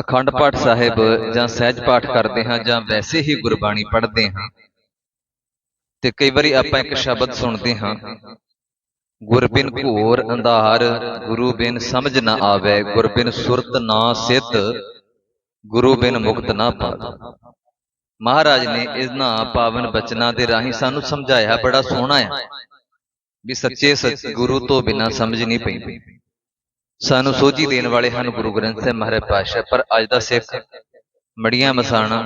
ਅਖੰਡ ਪਾਠ ਸਾਹਿਬ ਜਾਂ ਸਹਿਜ ਪਾਠ ਕਰਦੇ ਹਾਂ ਜਾਂ ਵੈਸੇ ਹੀ ਗੁਰਬਾਣੀ ਪੜ੍ਹਦੇ ਹਾਂ। ਤੇ ਕਈ ਵਾਰੀ ਆਪਾਂ ਇੱਕ ਸ਼ਬਦ ਸੁਣਦੇ ਹਾਂ। ਗੁਰ ਬਿਨ ਘੋਰ ਅੰਧਾਰ ਗੁਰੂ ਬਿਨ ਸਮਝ ਨਾ ਆਵੇ ਗੁਰ ਬਿਨ ਸੁਰਤ ਨਾ ਸਿੱਧ ਗੁਰੂ ਬਿਨ ਮੁਕਤ ਨਾ ਪਾਵੇ ਮਹਾਰਾਜ ਨੇ ਇਹਨਾਂ ਪਾਵਨ ਬਚਨਾਂ ਦੇ ਰਾਹੀਂ ਸਾਨੂੰ ਸਮਝਾਇਆ ਬੜਾ ਸੋਹਣਾ ਹੈ ਵੀ ਸੱਚੇ ਸੱਚ ਗੁਰੂ ਤੋਂ ਬਿਨਾ ਸਮਝ ਨਹੀਂ ਪੈਂਦੀ। ਸਾਨੂੰ ਸੋਝੀ ਦੇਣ ਵਾਲੇ ਹਨ ਗੁਰੂ ਗ੍ਰੰਥ ਸਾਹਿਬ ਮਹਾਰਾਜ ਪਾਤਸ਼ਾਹ ਪਰ ਅੱਜ ਦਾ ਸਿੱਖ ਮੜੀਆਂ ਮਸਾਣਾ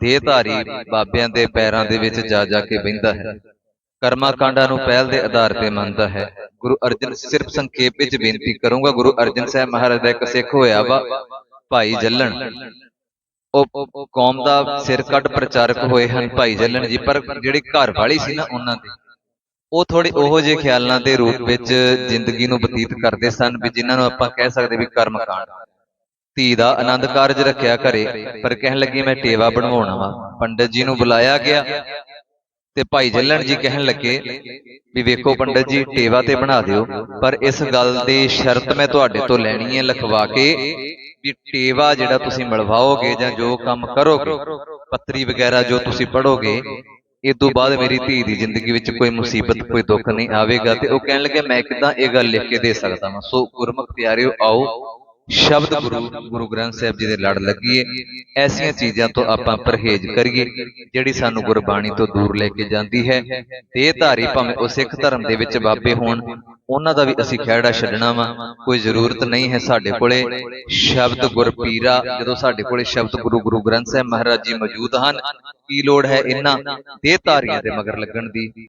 ਦੇਹਧਾਰੀ ਬਾਬਿਆਂ ਦੇ ਪੈਰਾਂ ਦੇ ਵਿੱਚ ਜਾ ਜਾ ਕੇ ਬਹਿੰਦਾ ਹੈ। ਕਰਮਾ ਕਾਂਡਾਂ ਨੂੰ ਪਹਿਲ ਦੇ ਆਧਾਰ ਤੇ ਮੰਨਦਾ ਹੈ। ਗੁਰੂ ਅਰਜਨ ਸਿਰਫ ਸੰਖੇਪ ਵਿੱਚ ਬੇਨਤੀ ਕਰੂੰਗਾ ਗੁਰੂ ਅਰਜਨ ਸਾਹਿਬ ਮਹਾਰਾਜ ਦਾ ਇੱਕ ਸਿੱਖ ਹੋਇਆ ਵਾ ਭਾਈ ਜੱਲਣ। ਉਹ ਕੌਮ ਦਾ ਸਿਰ ਕੱਢ ਪ੍ਰਚਾਰਕ ਹੋਏ ਹਨ ਭਾਈ ਜੱਲਣ ਜੀ ਪਰ ਜਿਹੜੀ ਘਰ ਵਾਲੀ ਸੀ ਨਾ ਉਹਨਾਂ ਦੀ ਉਹ ਥੋੜੇ ਉਹੋ ਜਿਹੇ ਖਿਆਲਾਂ ਦੇ ਰੂਪ ਵਿੱਚ ਜ਼ਿੰਦਗੀ ਨੂੰ ਬਤੀਤ ਕਰਦੇ ਸਨ ਵੀ ਜਿਨ੍ਹਾਂ ਨੂੰ ਆਪਾਂ ਕਹਿ ਸਕਦੇ ਵੀ ਕਰਮ ਕਾਂਡ। ਧੀ ਦਾ ਆਨੰਦ ਕਾਰਜ ਰੱਖਿਆ ਘਰੇ ਪਰ ਕਹਿਣ ਲੱਗੀ ਮੈਂ ਟੇਵਾ ਬਣਵਾਉਣਾ ਵਾ। ਪੰਡਤ ਜੀ ਨੂੰ ਬੁਲਾਇਆ ਗਿਆ ਤੇ ਭਾਈ ਜੱਲਣ ਜੀ ਕਹਿਣ ਲੱਗੇ ਵੀ ਵੇਖੋ ਪੰਡਤ ਜੀ ਟੇਵਾ ਤੇ ਬਣਾ ਦਿਓ ਪਰ ਇਸ ਗੱਲ ਦੀ ਸ਼ਰਤ ਮੈਂ ਤੁਹਾਡੇ ਤੋਂ ਲੈਣੀ ਹੈ ਲਿਖਵਾ ਕੇ ਵੀ ਟੇਵਾ ਜਿਹੜਾ ਤੁਸੀਂ ਮਿਲਵਾਓਗੇ ਜਾਂ ਜੋ ਕੰਮ ਕਰੋਗੇ ਪੱਤਰੀ ਵਗੈਰਾ ਜੋ ਤੁਸੀਂ ਪੜੋਗੇ ਇਸ ਤੋਂ ਬਾਅਦ ਮੇਰੀ ਧੀ ਦੀ ਜ਼ਿੰਦਗੀ ਵਿੱਚ ਕੋਈ ਮੁਸੀਬਤ ਕੋਈ ਦੁੱਖ ਨਹੀਂ ਆਵੇਗਾ ਤੇ ਉਹ ਕਹਿਣ ਲੱਗੇ ਮੈਂ ਕਿਦਾਂ ਇਹ ਗੱਲ ਲਿਖ ਕੇ ਦੇ ਸਕਦਾ ਹਾਂ ਸੋ ਗੁਰਮੁਖ ਪਿਆਰਿਓ ਆਓ। ਸ਼ਬਦ ਗੁਰੂ ਗੁਰੂ ਗ੍ਰੰਥ ਸਾਹਿਬ ਜੀ ਦੇ ਲੜ ਲੱਗੀਏ। ਐਸੀਆਂ ਚੀਜ਼ਾਂ ਤੋਂ ਆਪਾਂ ਪਰਹੇਜ਼ ਕਰੀਏ ਜਿਹੜੀ ਸਾਨੂੰ ਗੁਰਬਾਣੀ ਤੋਂ ਦੂਰ ਲੈ ਕੇ ਜਾਂਦੀ ਹੈ। ਤੇ ਇਹ ਧਾਰੀ ਭਾਵੇਂ ਉਹ ਸਿੱਖ ਧਰਮ ਦੇ ਵਿੱਚ ਬਾਬੇ ਹੋਣ ਉਹਨਾਂ ਦਾ ਵੀ ਅਸੀਂ ਖਹਿੜਾ ਛੱਡਣਾ ਵਾ। ਕੋਈ ਜ਼ਰੂਰਤ ਨਹੀਂ ਹੈ ਸਾਡੇ ਕੋਲੇ। ਸ਼ਬਦ ਗੁਰਪੀਰਾ ਜਦੋਂ ਸਾਡੇ ਕੋਲੇ ਸ਼ਬਦ ਗੁਰੂ ਗੁਰੂ ਗ੍ਰੰਥ ਸਾਹਿਬ ਮਹਾਰਾਜ ਜੀ ਮੌਜੂਦ ਹਨ, ਕੀ ਲੋੜ ਹੈ ਇਹਨਾਂ? ਦੇ ਧਾਰੀਆਂ ਦੇ ਮਗਰ ਲੱਗਣ ਦੀ।